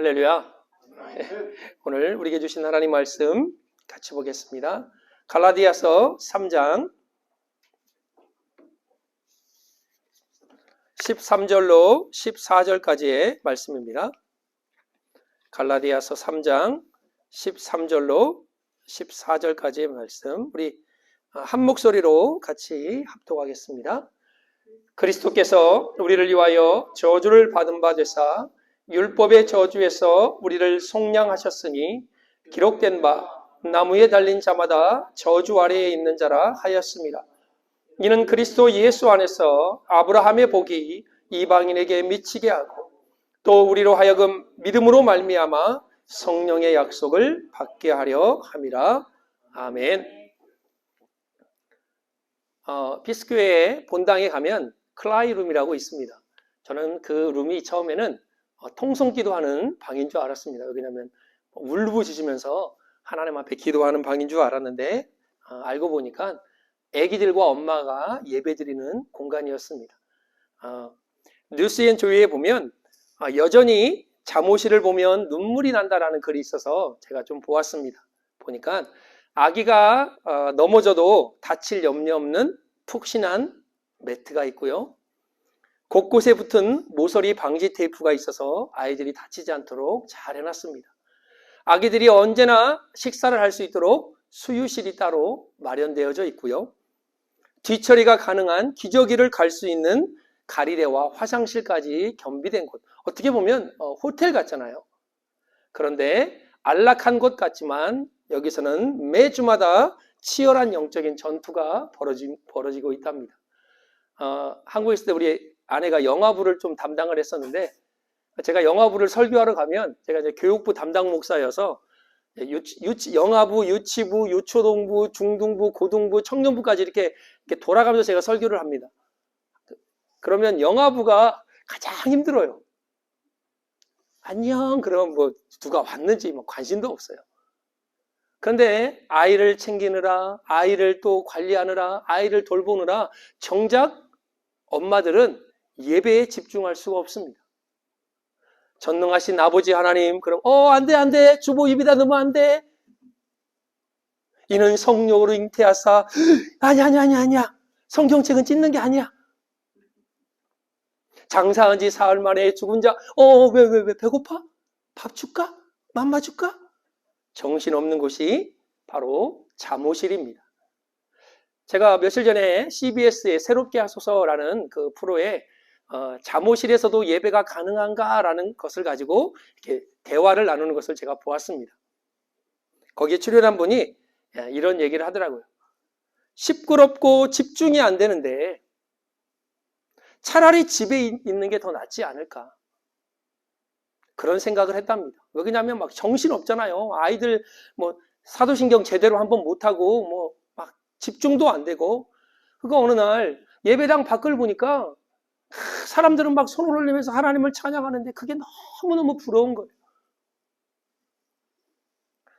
할렐루야. 오늘 우리에게 주신 하나님 말씀 같이 보겠습니다. 갈라디아서 3장 13절로 14절까지의 말씀입니다. 갈라디아서 3장 13절로 14절까지의 말씀 우리 한 목소리로 같이 합독하겠습니다. 그리스도께서 우리를 위하여 저주를 받은 바 되사 율법의 저주에서 우리를 속량하셨으니 기록된 바 나무에 달린 자마다 저주 아래에 있는 자라 하였습니다. 이는 그리스도 예수 안에서 아브라함의 복이 이방인에게 미치게 하고 또 우리로 하여금 믿음으로 말미암아 성령의 약속을 받게 하려 함이라. 아멘. 어, 비스교회 본당에 가면 클라이 룸이라고 있습니다. 저는 그 룸이 처음에는 어, 통성 기도하는 방인 줄 알았습니다. 왜냐하면 울부짖으면서 하나님 앞에 기도하는 방인 줄 알았는데 어, 알고 보니까 아기들과 엄마가 예배드리는 공간이었습니다. 어, 뉴스앤 조이에 보면 어, 여전히 잠옷이를 보면 눈물이 난다라는 글이 있어서 제가 좀 보았습니다. 보니까 아기가 어, 넘어져도 다칠 염려 없는 푹신한 매트가 있고요. 곳곳에 붙은 모서리 방지 테이프가 있어서 아이들이 다치지 않도록 잘 해놨습니다. 아기들이 언제나 식사를 할 수 있도록 수유실이 따로 마련되어져 있고요. 뒤처리가 가능한 기저귀를 갈 수 있는 가리대와 화장실까지 겸비된 곳. 어떻게 보면 어, 호텔 같잖아요. 그런데 안락한 곳 같지만 여기서는 매주마다 치열한 영적인 전투가 벌어지, 벌어지고 있답니다. 어, 한국에 있을 때 우리 아내가 영화부를 좀 담당을 했었는데 제가 영화부를 설교하러 가면 제가 이제 교육부 담당 목사여서 유치, 유치, 영화부, 유치부, 유초동부, 중등부, 고등부, 청년부까지 이렇게, 이렇게 돌아가면서 제가 설교를 합니다. 그러면 영화부가 가장 힘들어요. 안녕 그러면 뭐 누가 왔는지 뭐 관심도 없어요. 그런데 아이를 챙기느라 아이를 또 관리하느라 아이를 돌보느라 정작 엄마들은 예배에 집중할 수가 없습니다. 전능하신 아버지 하나님, 그럼, 어, 안 돼, 안 돼. 주보 입이다 넣으면 안 돼. 이는 성령으로 잉태하사, 아니, 아니, 아니, 아니야. 성경책은 찢는 게 아니야. 장사한 지 사흘 만에 죽은 자, 어, 왜, 왜, 왜, 배고파? 밥 줄까? 맘마 줄까? 정신 없는 곳이 바로 잠옷실입니다. 제가 며칠 전에 CBS의 새롭게 하소서라는 그 프로에 어, 잠옷실에서도 예배가 가능한가라는 것을 가지고 이렇게 대화를 나누는 것을 제가 보았습니다. 거기에 출연한 분이 이런 얘기를 하더라고요. 시끄럽고 집중이 안 되는데 차라리 집에 있는 게 더 낫지 않을까. 그런 생각을 했답니다. 왜냐하면 막 정신 없잖아요. 아이들 뭐 사도신경 제대로 한번 못하고 뭐 막 집중도 안 되고. 그거 어느 날 예배당 밖을 보니까 사람들은 막 손을 올리면서 하나님을 찬양하는데 그게 너무너무 부러운 거예요.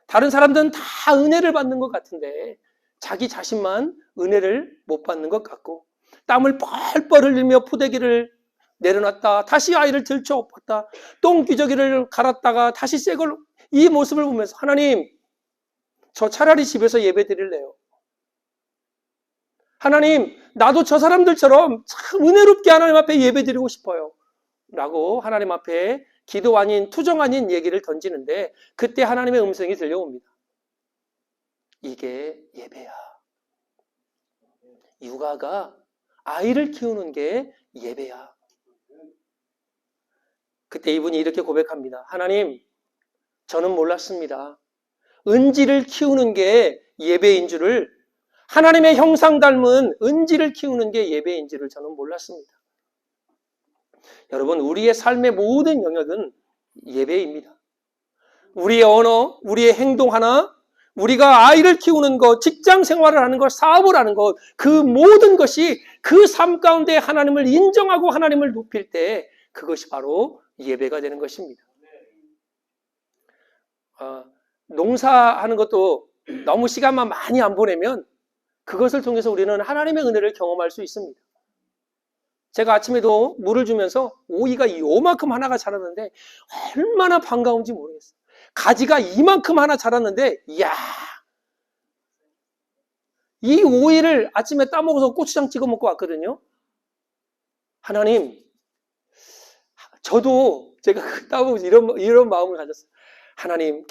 다른 사람들은 다 은혜를 받는 것 같은데 자기 자신만 은혜를 못 받는 것 같고 땀을 뻘뻘 흘리며 포대기를 내려놨다 다시 아이를 들쳐 엎었다 똥기저귀를 갈았다가 다시 새걸 이 모습을 보면서 하나님 저 차라리 집에서 예배 드릴래요. 하나님, 나도 저 사람들처럼 참 은혜롭게 하나님 앞에 예배 드리고 싶어요. 라고 하나님 앞에 기도 아닌, 투정 아닌 얘기를 던지는데 그때 하나님의 음성이 들려옵니다. 이게 예배야. 육아가 아이를 키우는 게 예배야. 그때 이분이 이렇게 고백합니다. 하나님, 저는 몰랐습니다. 은지를 키우는 게 예배인 줄을 하나님의 형상 닮은 은지를 키우는 게 예배인 지를 저는 몰랐습니다. 여러분, 우리의 삶의 모든 영역은 예배입니다. 우리의 언어, 우리의 행동 하나, 우리가 아이를 키우는 것, 직장 생활을 하는 것, 사업을 하는 것, 그 모든 것이 그 삶 가운데 하나님을 인정하고 하나님을 높일 때 그것이 바로 예배가 되는 것입니다. 어, 농사하는 것도 너무 시간만 많이 안 보내면 그것을 통해서 우리는 하나님의 은혜를 경험할 수 있습니다. 제가 아침에도 물을 주면서 오이가 요만큼 하나가 자랐는데 얼마나 반가운지 모르겠어요. 가지가 이만큼 하나 자랐는데, 이야. 이 오이를 아침에 따먹어서 고추장 찍어 먹고 왔거든요. 하나님, 저도 제가 그 따보면서 이런, 이런 마음을 가졌어요. 하나님,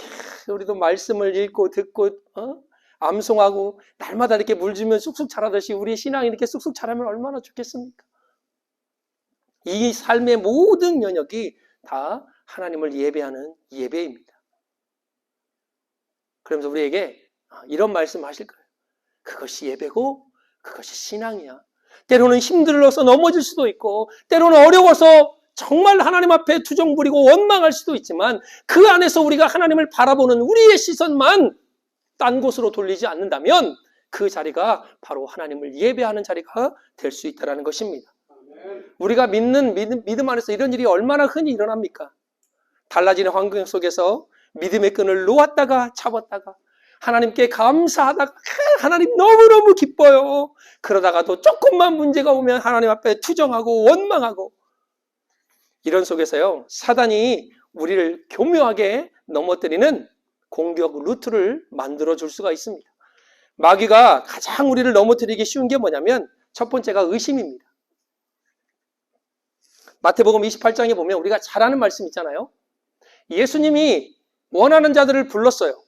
우리도 말씀을 읽고 듣고, 어? 암송하고, 날마다 이렇게 물 주면 쑥쑥 자라듯이 우리 신앙이 이렇게 쑥쑥 자라면 얼마나 좋겠습니까? 이 삶의 모든 영역이 다 하나님을 예배하는 예배입니다. 그러면서 우리에게 이런 말씀 하실 거예요. 그것이 예배고, 그것이 신앙이야. 때로는 힘들어서 넘어질 수도 있고, 때로는 어려워서 정말 하나님 앞에 투정 부리고 원망할 수도 있지만, 그 안에서 우리가 하나님을 바라보는 우리의 시선만 딴 곳으로 돌리지 않는다면, 그 자리가 바로 하나님을 예배하는 자리가 될 수 있다는 것입니다. 우리가 믿는 믿음, 믿음 안에서 이런 일이 얼마나 흔히 일어납니까? 달라지는 환경 속에서 믿음의 끈을 놓았다가 잡았다가 하나님께 감사하다가 하나님 너무너무 기뻐요. 그러다가도 조금만 문제가 오면 하나님 앞에 투정하고 원망하고 이런 속에서요 사단이 우리를 교묘하게 넘어뜨리는 공격 루트를 만들어 줄 수가 있습니다. 마귀가 가장 우리를 넘어뜨리기 쉬운 게 뭐냐면 첫 번째가 의심입니다. 마태복음 28장에 보면 우리가 잘 아는 말씀 있잖아요. 예수님이 원하는 자들을 불렀어요.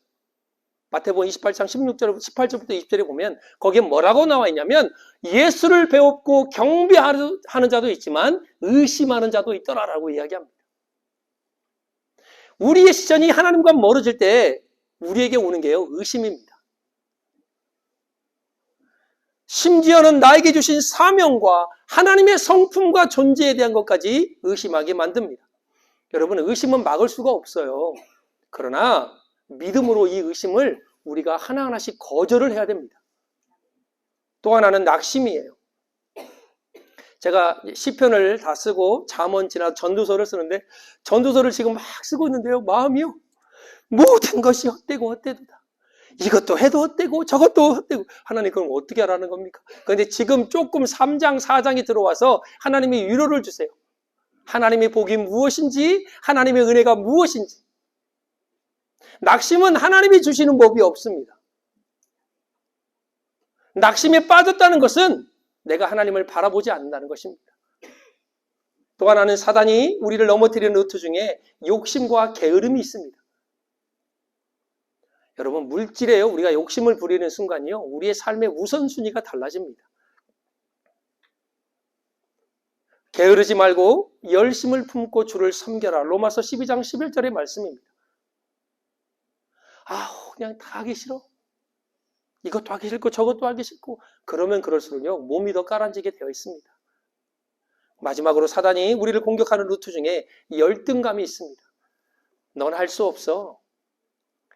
마태복음 28장 16절, 18절부터 20절에 보면 거기에 뭐라고 나와 있냐면 예수를 배웠고 경배하는 자도 있지만 의심하는 자도 있더라라고 이야기합니다. 우리의 시선이 하나님과 멀어질 때 우리에게 오는 게요 의심입니다. 심지어는 나에게 주신 사명과 하나님의 성품과 존재에 대한 것까지 의심하게 만듭니다. 여러분, 의심은 막을 수가 없어요. 그러나 믿음으로 이 의심을 우리가 하나하나씩 거절을 해야 됩니다. 또 하나는 낙심이에요. 제가 시편을 다 쓰고 잠언 지나 전도서를 쓰는데 전도서를 지금 막 쓰고 있는데요. 마음이요. 모든 것이 헛되고 헛되도다. 이것도 해도 헛되고 저것도 헛되고 하나님 그럼 어떻게 하라는 겁니까? 그런데 지금 조금 3장 4장이 들어와서 하나님이 위로를 주세요. 하나님의 복이 무엇인지 하나님의 은혜가 무엇인지 낙심은 하나님이 주시는 법이 없습니다. 낙심에 빠졌다는 것은 내가 하나님을 바라보지 않는다는 것입니다. 또 하나는 사단이 우리를 넘어뜨리는 루트 중에 욕심과 게으름이 있습니다. 여러분 물질에요. 우리가 욕심을 부리는 순간이요. 우리의 삶의 우선순위가 달라집니다. 게으르지 말고 열심을 품고 주를 섬겨라. 로마서 12장 11절의 말씀입니다. 아, 그냥 다 하기 싫어. 이것도 하기 싫고 저것도 하기 싫고 그러면 그럴수록요. 몸이 더 까란지게 되어 있습니다. 마지막으로 사단이 우리를 공격하는 루트 중에 열등감이 있습니다. 넌 할 수 없어.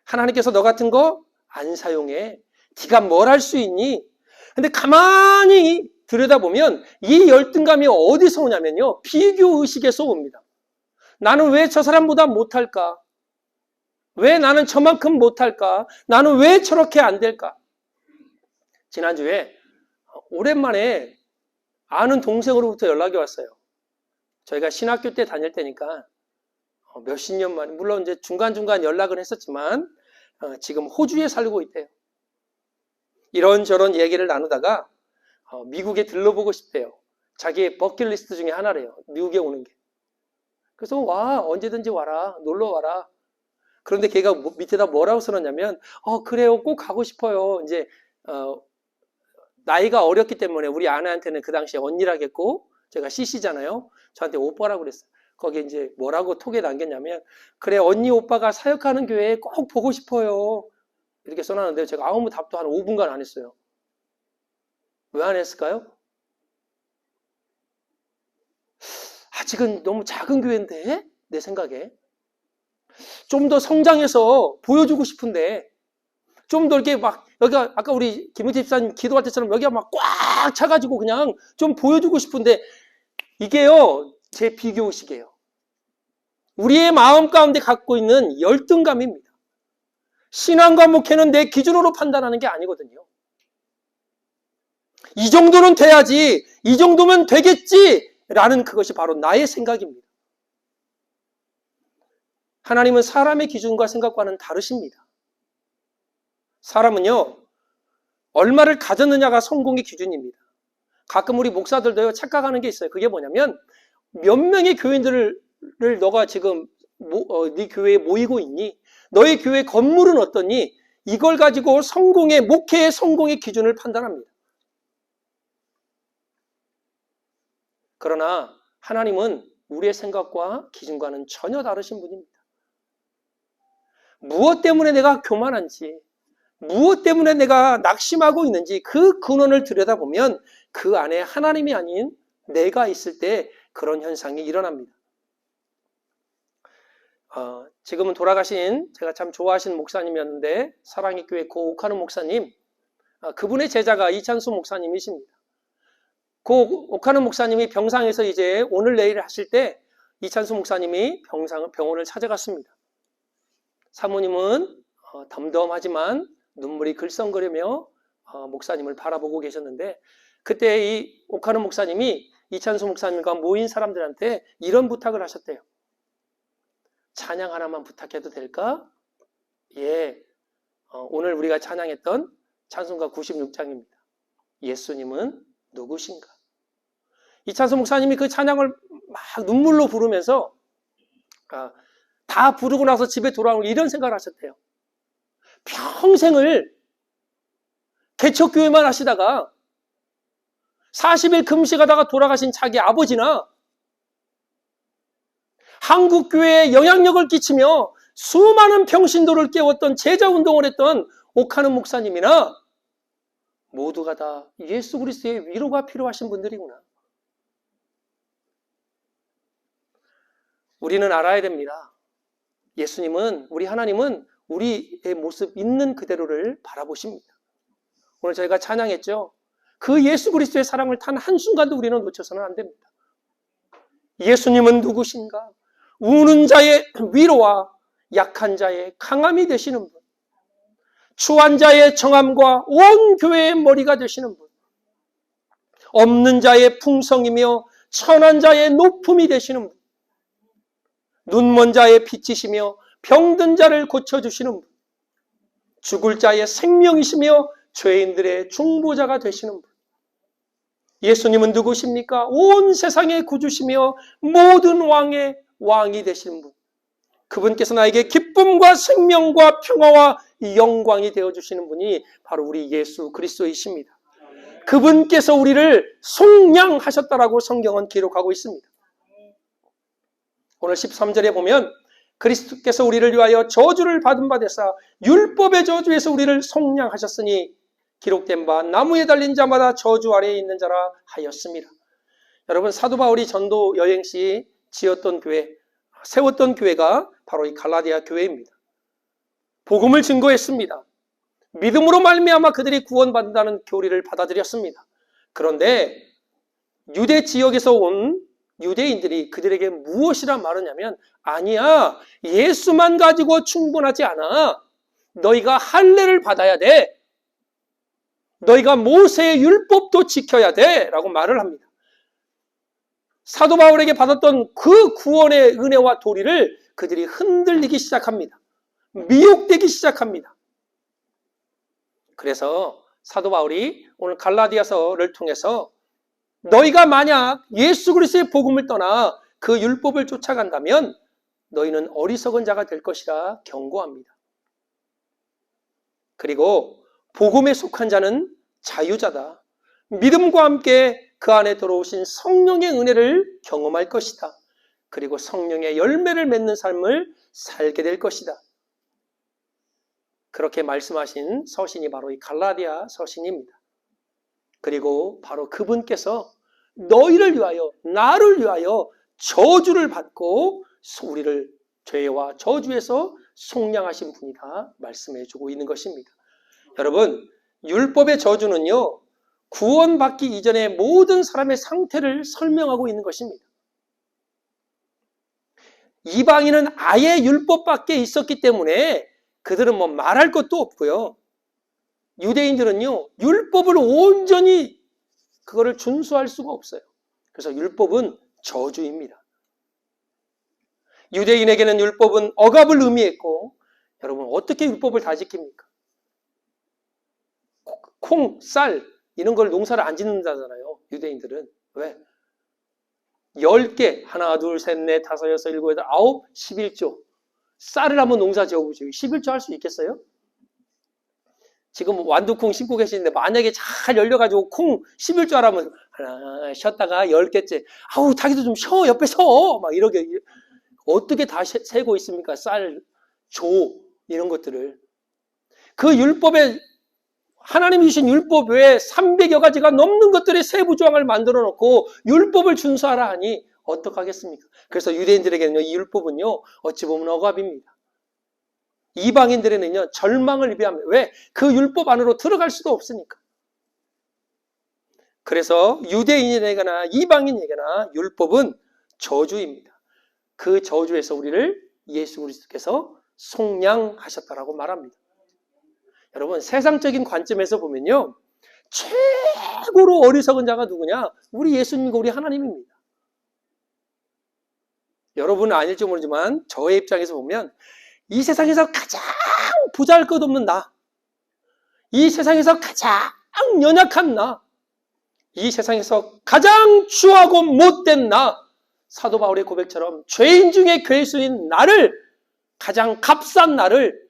하나님께서 너 같은 거 안 사용해. 네가 뭘 할 수 있니? 근데 가만히 들여다보면 이 열등감이 어디서 오냐면요. 비교 의식에서 옵니다. 나는 왜 저 사람보다 못할까? 왜 나는 저만큼 못할까? 나는 왜 저렇게 안 될까? 지난주에 오랜만에 아는 동생으로부터 연락이 왔어요. 저희가 신학교 때 다닐 때니까 몇십 년 만에, 물론 이제 중간중간 연락을 했었지만, 어, 지금 호주에 살고 있대요. 이런저런 얘기를 나누다가, 어, 미국에 들러보고 싶대요. 자기의 버킷리스트 중에 하나래요. 미국에 오는 게. 그래서 와, 언제든지 와라. 놀러 와라. 그런데 걔가 뭐, 밑에다 뭐라고 써놨냐면, 어, 그래요. 꼭 가고 싶어요. 이제, 어, 나이가 어렸기 때문에 우리 아내한테는 그 당시에 언니라겠고, 제가 CC잖아요. 저한테 오빠라고 그랬어요. 거기에 이제 뭐라고 톡에 남겼냐면, 그래, 언니 오빠가 사역하는 교회에 꼭 보고 싶어요. 이렇게 써놨는데 제가 아무 답도 한 5분간 안 했어요. 왜 안 했을까요? 아직은 너무 작은 교회인데, 내 생각에. 좀 더 성장해서 보여주고 싶은데, 좀 더 이렇게 막, 여기가, 아까 우리 김우태 집사님 기도할 때처럼 여기가 막 꽉 차가지고 그냥 좀 보여주고 싶은데, 이게요, 제 비교의식이에요. 우리의 마음 가운데 갖고 있는 열등감입니다. 신앙과 목회는 내 기준으로 판단하는 게 아니거든요. 이 정도는 돼야지, 이 정도면 되겠지, 라는 그것이 바로 나의 생각입니다. 하나님은 사람의 기준과 생각과는 다르십니다. 사람은요, 얼마를 가졌느냐가 성공의 기준입니다. 가끔 우리 목사들도요, 착각하는 게 있어요. 그게 뭐냐면, 몇 명의 교인들을 너가 지금 모, 어, 네 교회에 모이고 있니? 너의 교회 건물은 어떠니? 이걸 가지고 성공의, 목회의 성공의 기준을 판단합니다. 그러나 하나님은 우리의 생각과 기준과는 전혀 다르신 분입니다. 무엇 때문에 내가 교만한지, 무엇 때문에 내가 낙심하고 있는지 그 근원을 들여다보면 그 안에 하나님이 아닌 내가 있을 때 그런 현상이 일어납니다. 어, 지금은 돌아가신 제가 참 좋아하시는 목사님이었는데 사랑의 교회 고 옥하는 목사님 어, 그분의 제자가 이찬수 목사님이십니다. 고 옥하는 목사님이 병상에서 이제 오늘 내일 하실 때 이찬수 목사님이 병상, 병원을 찾아갔습니다. 사모님은 어, 덤덤하지만 눈물이 글썽거리며 어, 목사님을 바라보고 계셨는데 그때 이 옥하는 목사님이 이찬수 목사님과 모인 사람들한테 이런 부탁을 하셨대요. 찬양 하나만 부탁해도 될까? 예. 어, 오늘 우리가 찬양했던 찬송가 96장입니다. 예수님은 누구신가? 이찬수 목사님이 그 찬양을 막 눈물로 부르면서 아, 다 부르고 나서 집에 돌아오는 이런 생각을 하셨대요. 평생을 개척교회만 하시다가 40일 금식하다가 돌아가신 자기 아버지나 한국교회에 영향력을 끼치며 수많은 평신도를 깨웠던 제자운동을 했던 옥하는 목사님이나 모두가 다 예수 그리스도의 위로가 필요하신 분들이구나. 우리는 알아야 됩니다. 예수님은, 우리 하나님은 우리의 모습 있는 그대로를 바라보십니다. 오늘 저희가 찬양했죠. 그 예수 그리스도의 사랑을 단 한순간도 우리는 놓쳐서는 안 됩니다. 예수님은 누구신가? 우는 자의 위로와 약한 자의 강함이 되시는 분. 추한 자의 정함과 온 교회의 머리가 되시는 분. 없는 자의 풍성이며 천한 자의 높음이 되시는 분. 눈먼 자의 빛이시며 병든 자를 고쳐주시는 분. 죽을 자의 생명이시며 죄인들의 중보자가 되시는 분. 예수님은 누구십니까? 온 세상의 구주시며 모든 왕의 왕이 되시는 분. 그분께서 나에게 기쁨과 생명과 평화와 영광이 되어 주시는 분이 바로 우리 예수 그리스도이십니다. 그분께서 우리를 속량하셨다라고 성경은 기록하고 있습니다. 오늘 13절에 보면 그리스도께서 우리를 위하여 저주를 받은 바 되사 율법의 저주에서 우리를 속량하셨으니 기록된 바 나무에 달린 자마다 저주 아래에 있는 자라 하였습니다. 여러분 사도 바울이 전도 여행 시 지었던 교회, 세웠던 교회가 바로 이 갈라디아 교회입니다. 복음을 증거했습니다. 믿음으로 말미암아 그들이 구원받는다는 교리를 받아들였습니다. 그런데 유대 지역에서 온 유대인들이 그들에게 무엇이라 말하냐면 아니야 예수만 가지고 충분하지 않아. 너희가 할례를 받아야 돼. 너희가 모세의 율법도 지켜야 돼. 라고 말을 합니다. 사도 바울에게 받았던 그 구원의 은혜와 도리를 그들이 흔들리기 시작합니다. 미혹되기 시작합니다. 그래서 사도 바울이 오늘 갈라디아서를 통해서 너희가 만약 예수 그리스도의 복음을 떠나 그 율법을 쫓아간다면 너희는 어리석은 자가 될 것이라 경고합니다. 그리고 복음에 속한 자는 자유자다. 믿음과 함께 그 안에 들어오신 성령의 은혜를 경험할 것이다. 그리고 성령의 열매를 맺는 삶을 살게 될 것이다. 그렇게 말씀하신 서신이 바로 이 갈라디아 서신입니다. 그리고 바로 그분께서 너희를 위하여 나를 위하여 저주를 받고 우리를 죄와 저주에서 속량하신 분이다 말씀해 주고 있는 것입니다. 여러분 율법의 저주는요 구원받기 이전의 모든 사람의 상태를 설명하고 있는 것입니다. 이방인은 아예 율법 밖에 있었기 때문에 그들은 뭐 말할 것도 없고요. 유대인들은요 율법을 온전히 그거를 준수할 수가 없어요. 그래서 율법은 저주입니다. 유대인에게는 율법은 억압을 의미했고 여러분 어떻게 율법을 다 지킵니까? 콩, 쌀 이런 걸 농사를 안 짓는다잖아요. 유대인들은 왜? 10개 하나 둘 셋 넷 다섯 여섯 일곱 여덟 아홉 11조 쌀을 한번 농사 지어보시고 11조 할 수 있겠어요? 지금 완두콩 심고 계시는데 만약에 잘 열려가지고 콩 11조 하라면 하나 쉬었다가 10개째 아우 자기도 좀 쉬어 옆에 서 막 이렇게 어떻게 다 세- 세고 있습니까? 쌀, 조 이런 것들을 그 율법에 하나님이 주신 율법 외에 300여 가지가 넘는 것들의 세부 조항을 만들어 놓고 율법을 준수하라 하니 어떡하겠습니까? 그래서 유대인들에게는요, 이 율법은요, 어찌 보면 억압입니다. 이방인들에는요, 절망을 입비합니다 왜? 그 율법 안으로 들어갈 수도 없으니까. 그래서 유대인에게나 이방인에게나 율법은 저주입니다. 그 저주에서 우리를 예수 그리스도께서 속량하셨다라고 말합니다. 여러분 세상적인 관점에서 보면요. 최고로 어리석은 자가 누구냐? 우리 예수님과 우리 하나님입니다. 여러분은 아닐지 모르지만 저의 입장에서 보면 이 세상에서 가장 보잘것없는 나, 이 세상에서 가장 연약한 나, 이 세상에서 가장 추하고 못된 나, 사도 바울의 고백처럼 죄인 중에 괴수인 나를 가장 값싼 나를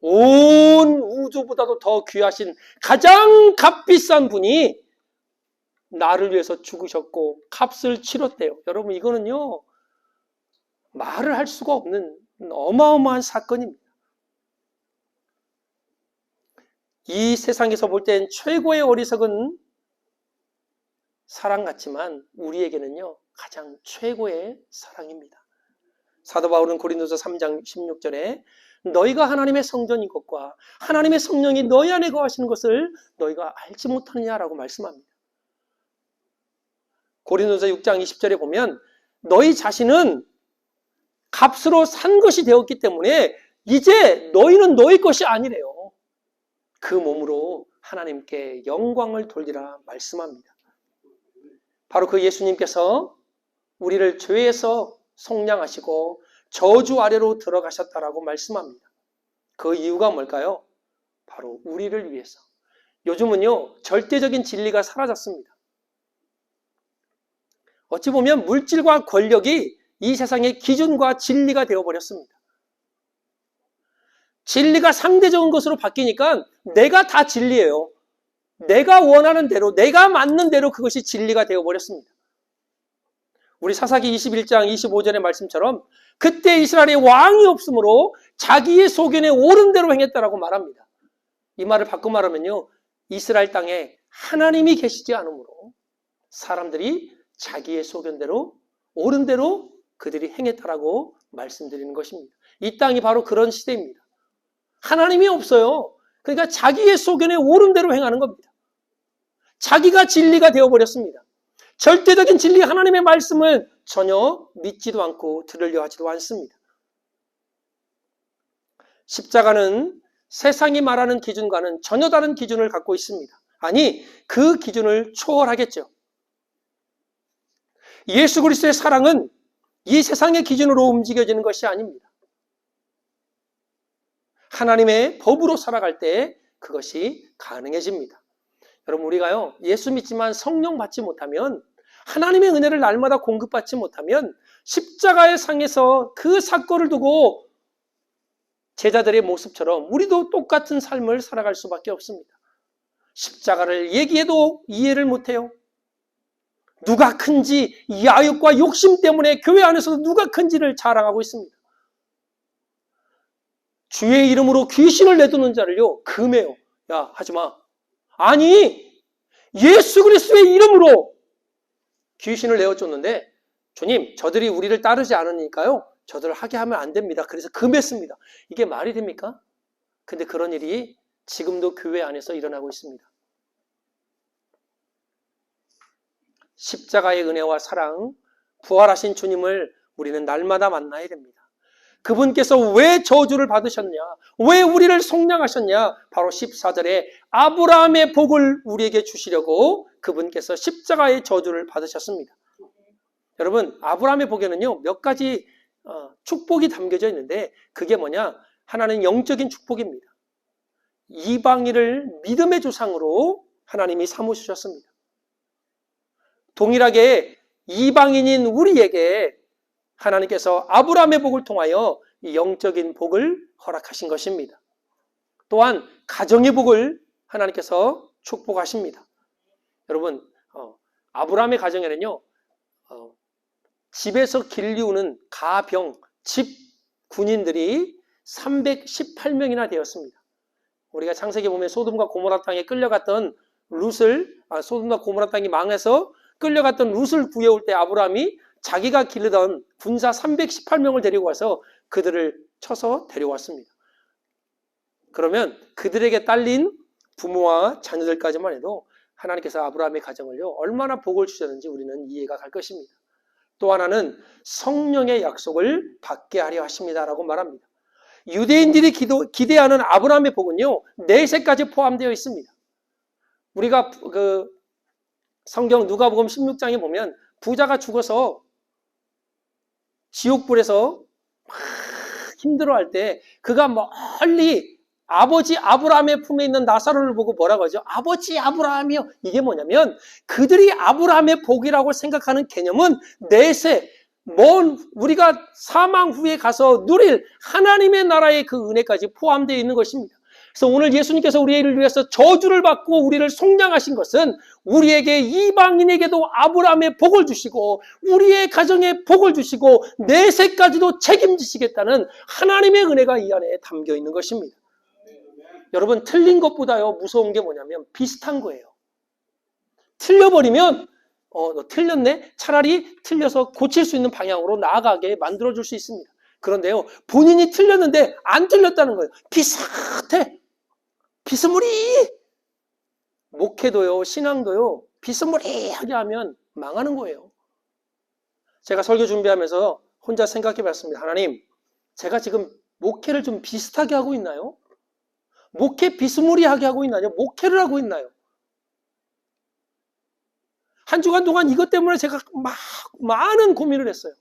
온 우주보다도 더 귀하신 가장 값비싼 분이 나를 위해서 죽으셨고 값을 치렀대요. 여러분 이거는요 말을 할 수가 없는 어마어마한 사건입니다. 이 세상에서 볼 땐 최고의 어리석은 사랑 같지만 우리에게는요 가장 최고의 사랑입니다. 사도 바울은 고린도서 3장 16절에 너희가 하나님의 성전인 것과 하나님의 성령이 너희 안에 거하시는 것을 너희가 알지 못하느냐라고 말씀합니다. 고린도서 6장 20절에 보면 너희 자신은 값으로 산 것이 되었기 때문에 이제 너희는 너희 것이 아니래요. 그 몸으로 하나님께 영광을 돌리라 말씀합니다. 바로 그 예수님께서 우리를 죄에서 속량하시고 저주 아래로 들어가셨다라고 말씀합니다. 그 이유가 뭘까요? 바로 우리를 위해서. 요즘은요, 절대적인 진리가 사라졌습니다. 어찌 보면 물질과 권력이 이 세상의 기준과 진리가 되어버렸습니다. 진리가 상대적인 것으로 바뀌니까 내가 다 진리예요. 내가 원하는 대로, 내가 맞는 대로 그것이 진리가 되어버렸습니다. 우리 사사기 21장 25절의 말씀처럼 그때 이스라엘에 왕이 없으므로 자기의 소견에 옳은 대로 행했다라고 말합니다. 이 말을 바꿔 말하면요. 이스라엘 땅에 하나님이 계시지 않으므로 사람들이 자기의 소견대로 옳은 대로 그들이 행했다라고 말씀드리는 것입니다. 이 땅이 바로 그런 시대입니다. 하나님이 없어요. 그러니까 자기의 소견에 옳은 대로 행하는 겁니다. 자기가 진리가 되어버렸습니다. 절대적인 진리 하나님의 말씀을 전혀 믿지도 않고 들으려 하지도 않습니다. 십자가는 세상이 말하는 기준과는 전혀 다른 기준을 갖고 있습니다. 아니, 그 기준을 초월하겠죠. 예수 그리스도의 사랑은 이 세상의 기준으로 움직여지는 것이 아닙니다. 하나님의 법으로 살아갈 때 그것이 가능해집니다. 여러분, 우리가요, 예수 믿지만 성령 받지 못하면 하나님의 은혜를 날마다 공급받지 못하면 십자가의 상에서 그 사건을 두고 제자들의 모습처럼 우리도 똑같은 삶을 살아갈 수밖에 없습니다. 십자가를 얘기해도 이해를 못해요. 누가 큰지 야욕과 욕심 때문에 교회 안에서도 누가 큰지를 자랑하고 있습니다. 주의 이름으로 귀신을 내두는 자를요 금해요. 야 하지 마. 아니 예수 그리스도의 이름으로 귀신을 내어줬는데 주님 저들이 우리를 따르지 않으니까요 저들을 하게 하면 안 됩니다. 그래서 금했습니다. 이게 말이 됩니까? 근데 그런 일이 지금도 교회 안에서 일어나고 있습니다. 십자가의 은혜와 사랑, 부활하신 주님을 우리는 날마다 만나야 됩니다. 그분께서 왜 저주를 받으셨냐? 왜 우리를 속량하셨냐? 바로 14절에 아브라함의 복을 우리에게 주시려고 그분께서 십자가의 저주를 받으셨습니다. 여러분, 아브라함의 복에는요, 몇 가지 어, 축복이 담겨져 있는데, 그게 뭐냐? 하나는 영적인 축복입니다. 이방인을 믿음의 조상으로 하나님이 삼으셨습니다. 동일하게 이방인인 우리에게 하나님께서 아브라함의 복을 통하여 이 영적인 복을 허락하신 것입니다. 또한 가정의 복을 하나님께서 축복하십니다. 여러분, 어, 아브라함의 가정에는요, 어, 집에서 길리우는 가병, 집 군인들이 318명이나 되었습니다. 우리가 창세기 보면 소돔과 고모라 땅에 끌려갔던 룻을, 아, 소돔과 고모라 땅이 망해서 끌려갔던 룻을 구해올 때 아브라함이 자기가 기르던 군사 318명을 데리고 와서 그들을 쳐서 데려왔습니다. 그러면 그들에게 딸린 부모와 자녀들까지만 해도 하나님께서 아브라함의 가정을요 얼마나 복을 주셨는지 우리는 이해가 갈 것입니다. 또 하나는 성령의 약속을 받게 하려 하십니다라고 말합니다. 유대인들이 기도, 기대하는 아브라함의 복은요 내세까지 포함되어 있습니다. 우리가 그 성경 누가복음 16장에 보면 부자가 죽어서 지옥불에서 막 힘들어할 때 그가 멀리 아버지 아브라함의 품에 있는 나사로를 보고 뭐라고 하죠? 아버지 아브라함이요. 이게 뭐냐면 그들이 아브라함의 복이라고 생각하는 개념은 내세 먼 우리가 사망 후에 가서 누릴 하나님의 나라의 그 은혜까지 포함되어 있는 것입니다. 그래서 오늘 예수님께서 우리를 위해서 저주를 받고 우리를 속량하신 것은 우리에게 이방인에게도 아브라함의 복을 주시고 우리의 가정에 복을 주시고 내세까지도 책임지시겠다는 하나님의 은혜가 이 안에 담겨 있는 것입니다. 여러분 틀린 것보다요 무서운 게 뭐냐면 비슷한 거예요. 틀려버리면 어, 너 틀렸네? 차라리 틀려서 고칠 수 있는 방향으로 나아가게 만들어줄 수 있습니다. 그런데요, 본인이 틀렸는데 안 틀렸다는 거예요. 비슷해. 비스무리! 목회도요, 신앙도요, 비스무리하게 하면 망하는 거예요. 제가 설교 준비하면서 혼자 생각해 봤습니다. 하나님, 제가 지금 목회를 좀 비슷하게 하고 있나요? 목회 비스무리하게 하고 있나요? 목회를 하고 있나요? 한 주간 동안 이것 때문에 제가 막 많은 고민을 했어요.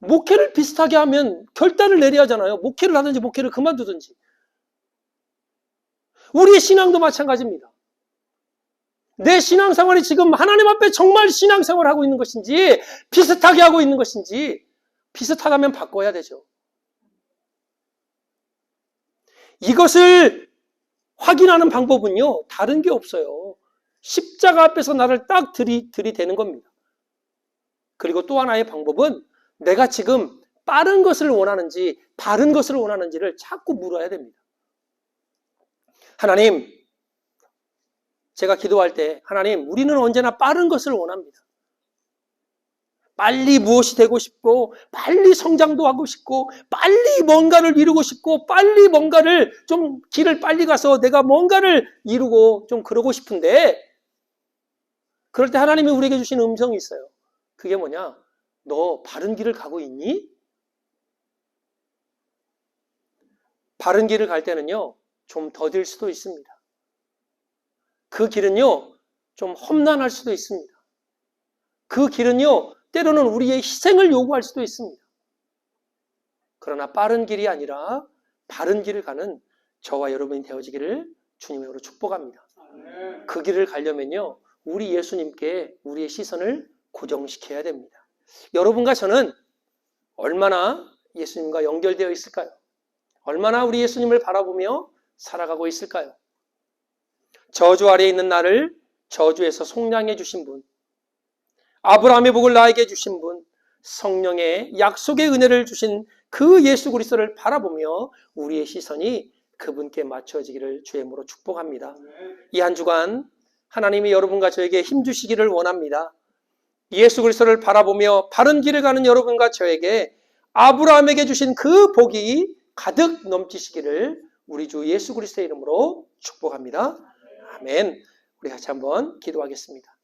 목회를 비슷하게 하면 결단을 내려야 하잖아요. 목회를 하든지 목회를 그만두든지. 우리의 신앙도 마찬가지입니다. 내 신앙생활이 지금 하나님 앞에 정말 신앙생활을 하고 있는 것인지 비슷하게 하고 있는 것인지 비슷하다면 바꿔야 되죠. 이것을 확인하는 방법은요, 다른 게 없어요. 십자가 앞에서 나를 딱 들이, 들이대는 겁니다. 그리고 또 하나의 방법은 내가 지금 빠른 것을 원하는지 바른 것을 원하는지를 자꾸 물어야 됩니다. 하나님, 제가 기도할 때, 하나님, 우리는 언제나 빠른 것을 원합니다. 빨리 무엇이 되고 싶고, 빨리 성장도 하고 싶고, 빨리 뭔가를 이루고 싶고, 빨리 뭔가를 좀 길을 빨리 가서 내가 뭔가를 이루고 좀 그러고 싶은데, 그럴 때 하나님이 우리에게 주신 음성이 있어요. 그게 뭐냐? 너 바른 길을 가고 있니? 바른 길을 갈 때는요, 좀 더딜 수도 있습니다. 그 길은요, 좀 험난할 수도 있습니다. 그 길은요, 때로는 우리의 희생을 요구할 수도 있습니다. 그러나 빠른 길이 아니라 바른 길을 가는 저와 여러분이 되어지기를 주님으로 축복합니다. 그 길을 가려면요, 우리 예수님께 우리의 시선을 고정시켜야 됩니다. 여러분과 저는 얼마나 예수님과 연결되어 있을까요? 얼마나 우리 예수님을 바라보며 살아가고 있을까요? 저주 아래에 있는 나를 저주에서 속량해 주신 분, 아브라함의 복을 나에게 주신 분, 성령의 약속의 은혜를 주신 그 예수 그리스도를 바라보며 우리의 시선이 그분께 맞춰지기를 주임으로 축복합니다. 이 한 주간 하나님이 여러분과 저에게 힘 주시기를 원합니다. 예수 그리스도를 바라보며 바른 길을 가는 여러분과 저에게 아브라함에게 주신 그 복이 가득 넘치시기를 우리 주 예수 그리스도의 이름으로 축복합니다. 아멘. 우리 같이 한번 기도하겠습니다.